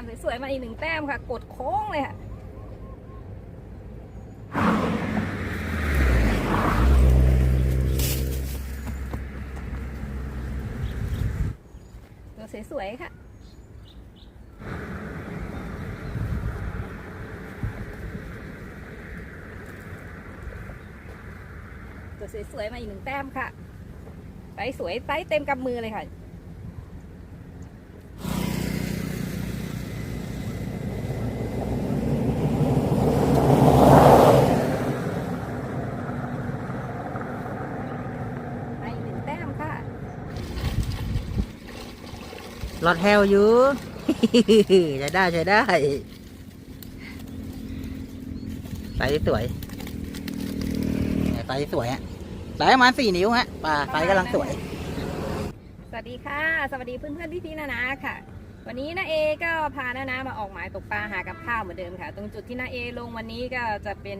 มสวยๆมาอีกหนึ่งแต้มค่ะ กดโค้งเลยค่ะตัวสวยๆค่ะตัวสวยๆมาอีกหนึ่งแต้มค่ะไซส์สวยไซส์เต็มกำมือเลยค่ะ มาอีกหนึ่งแต้มค่ะ หล อดแฮวอยู่ ใช้ได้ใช้ได้ไซส์สวยเนี่ยไซส์สวยฮะไซส์ประมาณสี่นิ้วฮะปลาไซส์กำลังสวย สวัสดีค่ะ สวัสดีเพื่อนๆพี่ๆนานาค่ะ วันนี้นาเอก็พานานามาออกหมายตกปลาหากับข้าวเหมือนเดิมค่ะ ตรงจุดที่นาเอลงวันนี้ก็จะเป็น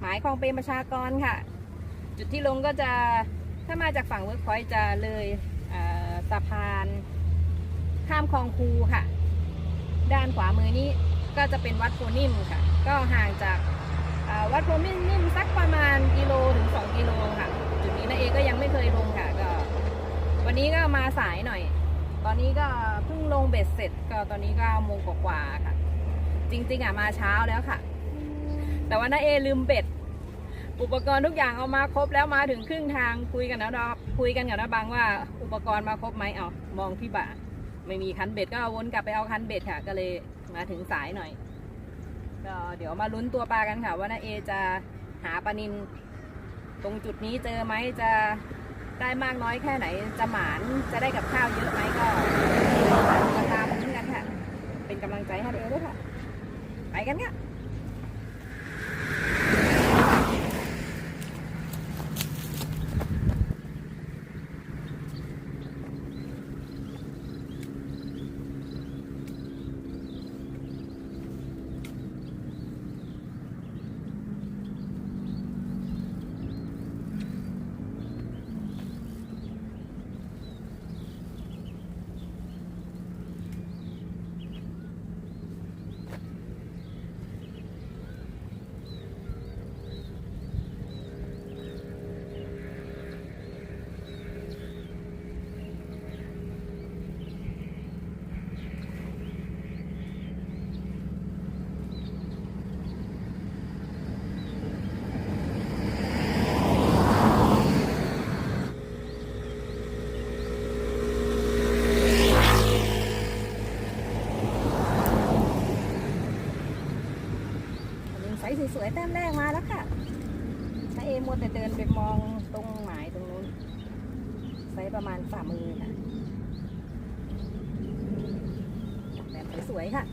หมายคลองเปรมประชากรค่ะ จุดที่ลงก็จะถ้ามาจากฝั่งเวิร์กพอยต์จะเลยเอ่อสะพาน ข้ามคลองคูค่ะ ด้านขวามือนี้ก็จะเป็นวัดโพนิ่มค่ะ ก็ห่างจากวัดโพนิ่มสักประมาณกิโลถึง 2 กิโลค่ะ จุดนี้นาเอก็ยังไม่เคยลงค่ะก็ วันนี้ก็มาสายหน่อย ตอนนี้ก็เพิ่งลงเบ็ดเสร็จ ก็ตอนนี้ก็โมงกว่าค่ะ จริงๆอะมาเช้าแล้วค่ะ แต่ว่าน้าเอลืมเบ็ดอุปกรณ์ทุกอย่างเอามาครบแล้วมาถึงครึ่งทางคุยกันนะดอกคุยกันกับนะบังว่า อุปกรณ์มาครบไหมเอามองที่บ่า ไม่มีคันเบ็ดก็วนกลับไปเอาคันเบ็ดค่ะ ก็เลยมาถึงสายหน่อย ก็เดี๋ยวมาลุ้นตัวปลากันค่ะ ว่าน้าเอจะหาปลานินตรงจุดนี้เจอไหมจะได้มากน้อยแค่ไหน จะหมานจะได้กับข้าวเยอะไหมก็ติดตามกันค่ะ เป็นกำลังใจให้เอด้วยค่ะ ไปกันค่ะ ลิงไซ สวยๆแต้มแรกมาแล้วค่ะถ้าเอมัวแต่เดินไปมองตรงหมายตรงนู้นไซส์ประมาณฝ่ามือค่ะแบบสวยๆค่ะ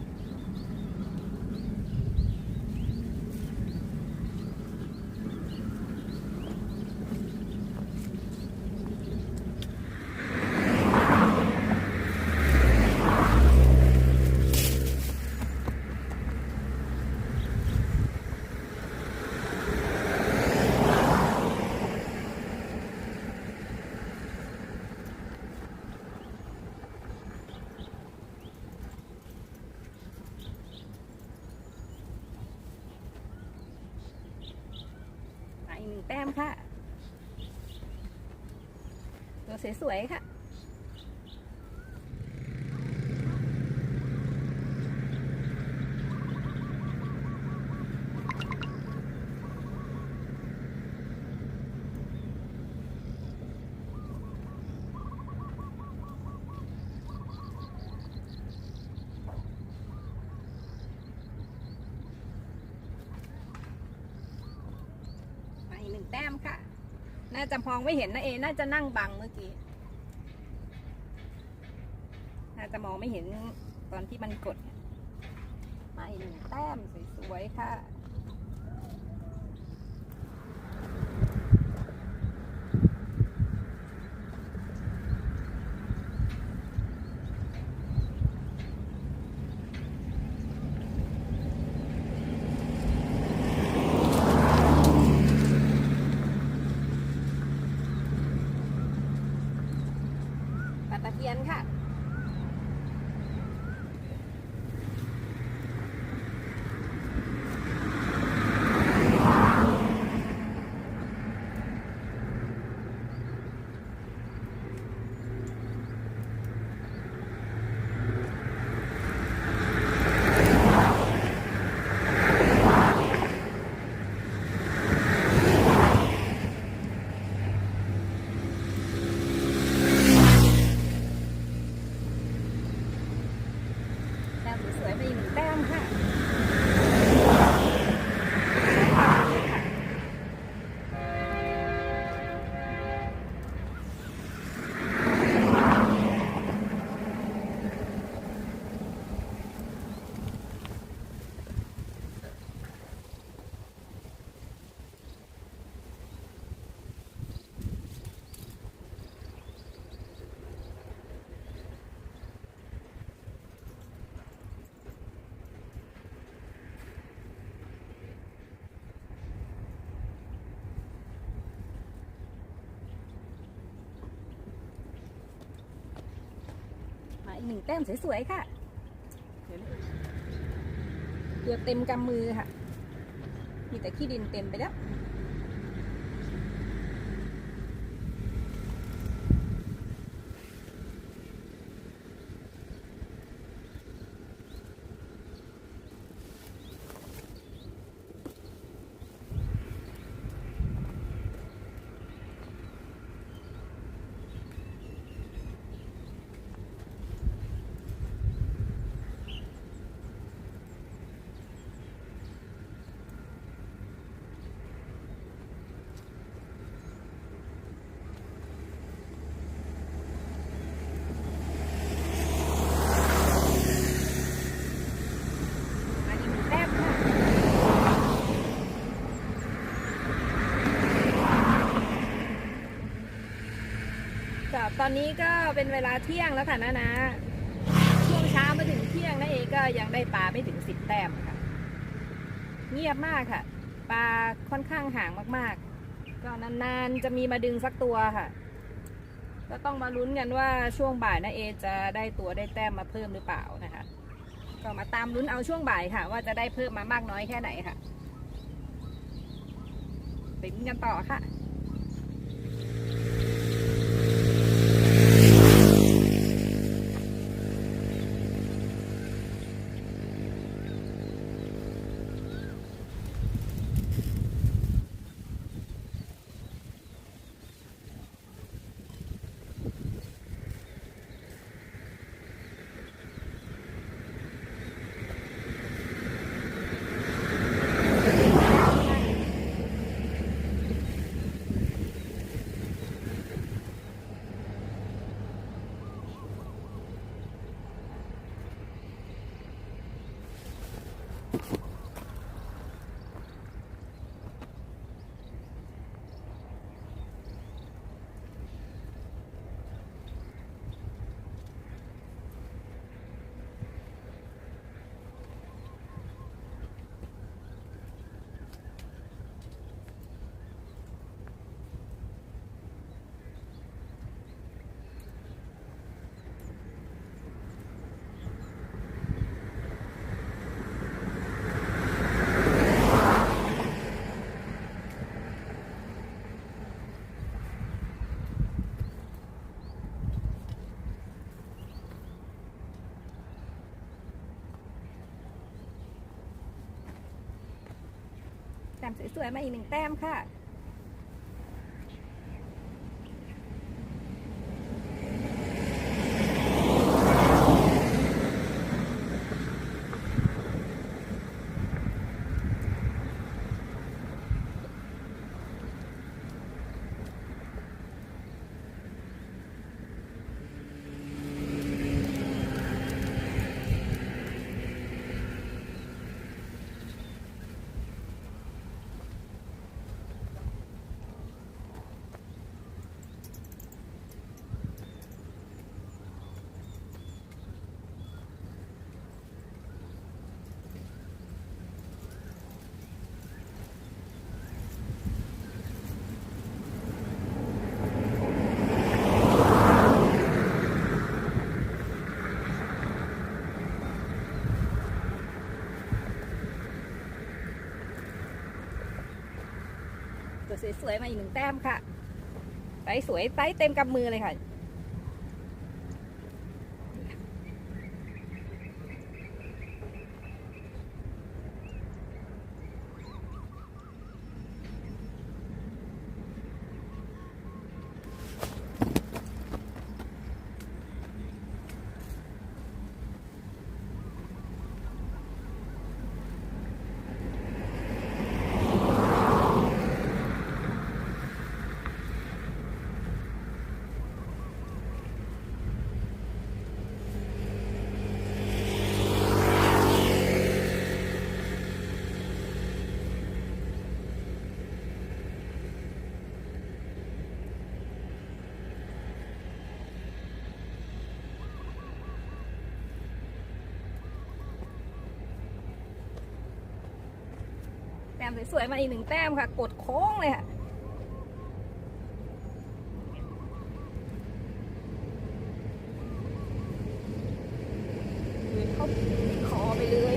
มาอีกหนึ่งแต้มค่ะ ตัว สวยๆค่ะมาอีกหนึ่งแต้มค่ะ น่าจะมองไม่เห็นนะเอ น่าจะนั่งบังเมื่อกี้ น่าจะ มองไม่เห็นตอนที่มันกด มาอีกหนึ่งแต้มสวยๆค่ะปลาตะเพียนค่ะ หนึ่งแต้มสวยๆค่ะเกือบเต็มกำมือค่ะ มีแต่ขี้ดินเต็มไปแล้ว มาอีกหนึ่งแต้มค่ะค่ะต อนนี้ก็เป็นเวลาเที่ยงแล้วค่ะนะนะ ช่วงเช้ามาถึงเที่ยงนะเอก็ยังได้ปลาไม่ถึงสิบแต้มค่ะ เงียบมากค่ะ ปลาค่อนข้างห่างมากๆ ก็นานๆจะมีมาดึงสักตัวค่ะ ก็ต้องมาลุ้นกันว่าช่วงบ่ายนะเอจะได้ตัวได้แต้มมาเพิ่มหรือเปล่านะคะ ก็มาตามลุ้นเอาช่วงบ่ายค่ะ ว่าจะได้เพิ่มมามากน้อยแค่ไหนค่ะไปลุ้นกันต่อค่ะ มสวยๆมาอีกหนึ่งแต้มค่ะ สวยๆมาอีกหนึ่งแต้มค่ะไซส์สวยไซส์เต็มกำมือเลยค่ะ ต้มสวยๆมาอีกหนึ่งแต้มค่ะ กดโค้งเลยค่ะ เขาติดคอไปเลย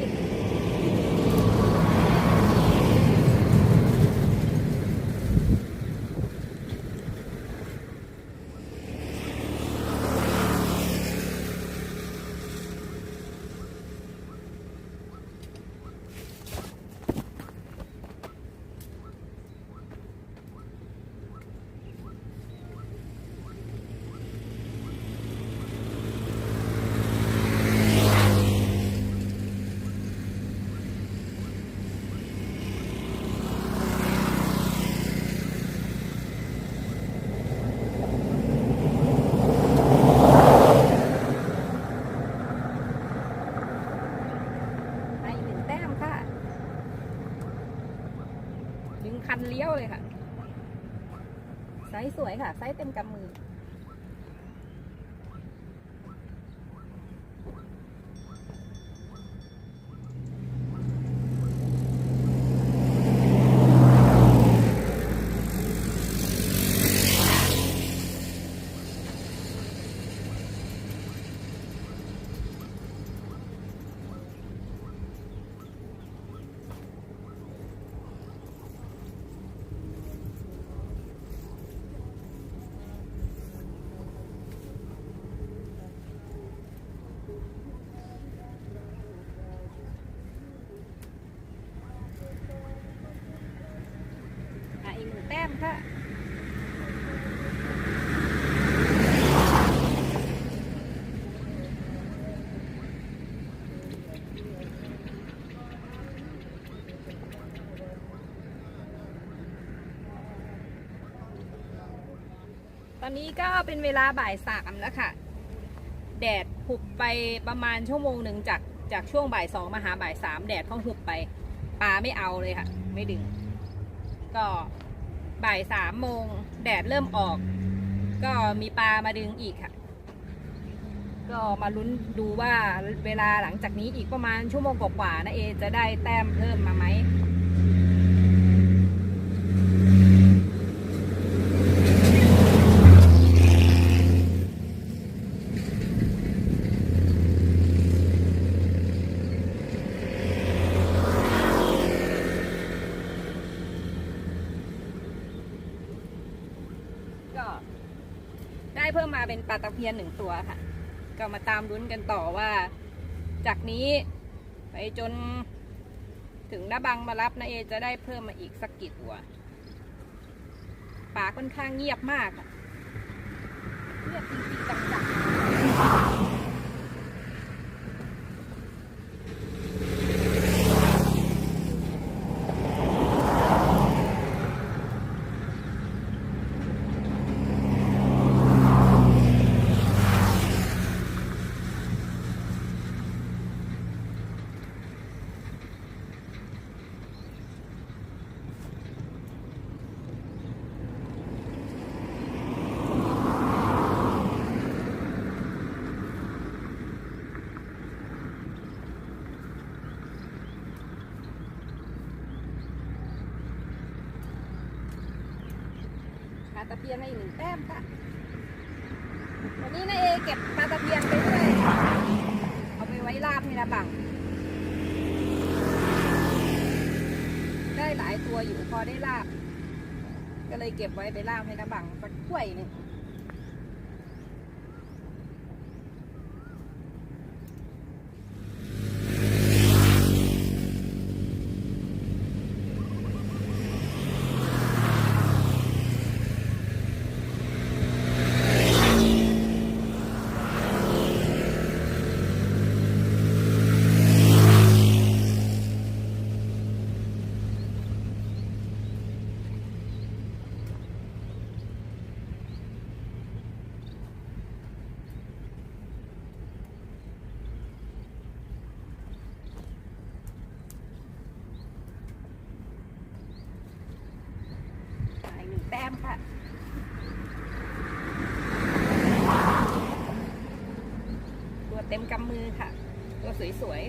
ไปหนึ่งแต้มค่ะ ดึงคันเลี้ยวเลยค่ะ ไซส์ส วยค่ะ ไซส์เต็มกำ แต้มค่ะตอนนี้ก็เป็นเวลาบ่ายสามแล้วค่ะ แดดหุบไปประมาณชั่วโมงหนึ่งจากจากช่วงบ่ายสองมาหาบ่ายสามแดดเขาหุบไปปลาไม่เอาเลยค่ะ ไม่ดึง ก็ บ่ายสามโมงแดดเริ่มออก ก็มีปลามาดึงอีกค่ะ ก็มาลุ้นดูว่าเวลาหลังจากนี้อีกประมาณชั่วโมงกว่าๆนะเอ จะได้แต้มเพิ่มมาไหม ก็ได้เพิ่มมาเปลาตะเพียนหนึ่งตัวค่ะ ก็มาตามลุ้นกันต่อว่า จากนี้ไปจนถึงน้าบังมารับนะเอจะได้เพิ่มมาอีกสักกี่ตัวป่าค่อนข้างเงียบมากเงียบจริงๆจังๆาตะเพียนมาอีกหนึ่งแต้มค่ะวันนี้นายเอเก็บปลาตะเพียนไปด้วยเอาไปไว้ลาบนี่นะบัง ได้หลายตัวอยู่พอได้ลาบ ก็เลยเก็บไว้ไปลาบให้นะบังสักถ้วยหนึง เต็มกำมือค่ะ ตัวสวย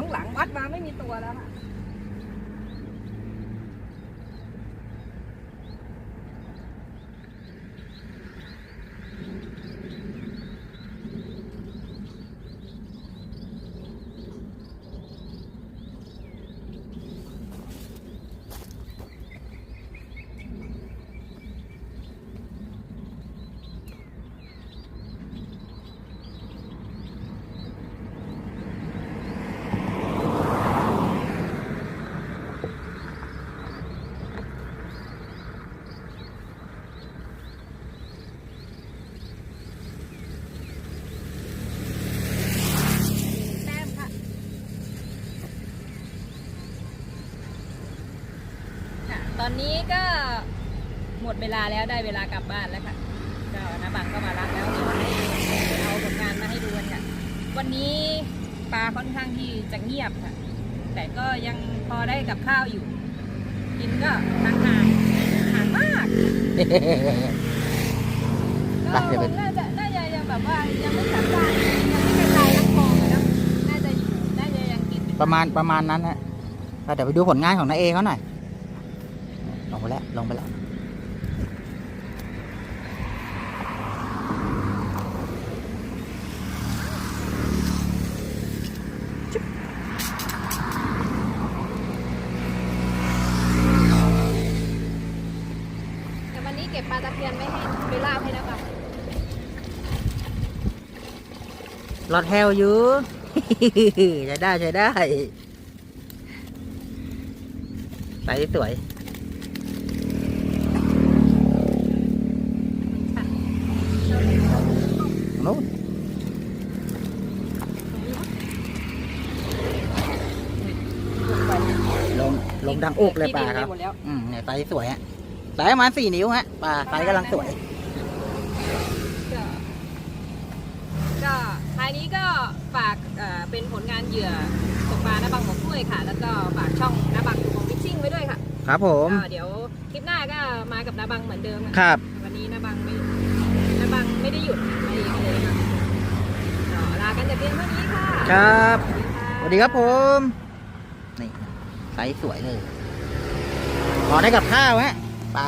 ข้างหลังวัดมาไม่มีตัวแล้วค่ะ แต้มค่ะค่ะ ต อนนี้ก็หมดเวลาแล้วได้เวลากลับบ้านแล้วค่ะก็น้าบังก็มารับแล้วเดี๋ยวให้เอาผลงานมาให้ดูกันค่ะ วันนี้ปลาค่อนข้างที่จะเงียบค่ะ แต่ก็ยังพอได้กับข้าวอยู่ กินก็ห่างห่างๆห่างมากก็ไปเดี๋ยวคไปงน่าจะน่าจะยังแบบว่ายังไม่สามารถยังไม่กระจายน้ำคลองอะเนอะน่าจะอยู่น่าจะยังกิน ประมาณประมาณนั้นฮะก็เดี๋ยวไปดูผลงานของนาเอเขาหน่อยลง ไปแล้วลงไปแล้วแต่วันนี้เก็บปลาตะเพียนไว้ให้ไปลาบให้แล้วค่ะรอดแฮวอยู่ ใช้ได้ใช้ได้ใสสวยนู้นลงลง ดังอุกเลยปลาครับหมดแล้วอืมเนี่ยไซส์สวยฮะไซส์ประมาณสี่นิ้วฮะปลาไซส์กำลังสวย ก็ก็ท้ายนี้ก็ฝากเอ่อเป็นผลงานเหยื่อตกปลาหน้าบังบอกด้วยค่ะ แล้วก็ฝากช่องหน้าบังของฟิชชิ่งไว้ด้วยค่ะ ครับผมก็เดี๋ยวคลิปหน้าก็มากับหน้าบังเหมือนเดิมค่ะครับวันนี้นาบังไม่นาบังไม่ได้หยุดมาเองเลยค่ะก็ลากันแต่เพียงเท่านี้ค่ะ ครับสสวัวัสสดีดีคครับรับผมนี่ไซส์สวยเลย ขอได้กับข้าวฮะไป